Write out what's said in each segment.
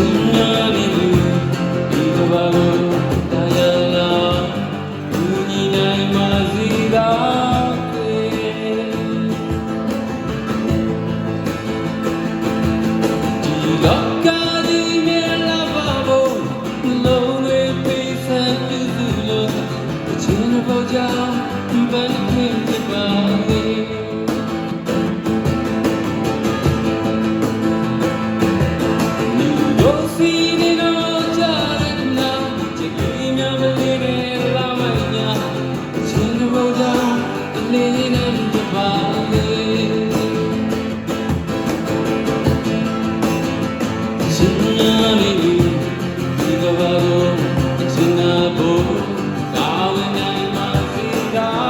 dünya 가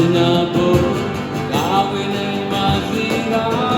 Singapore, Darwin and Mazilah.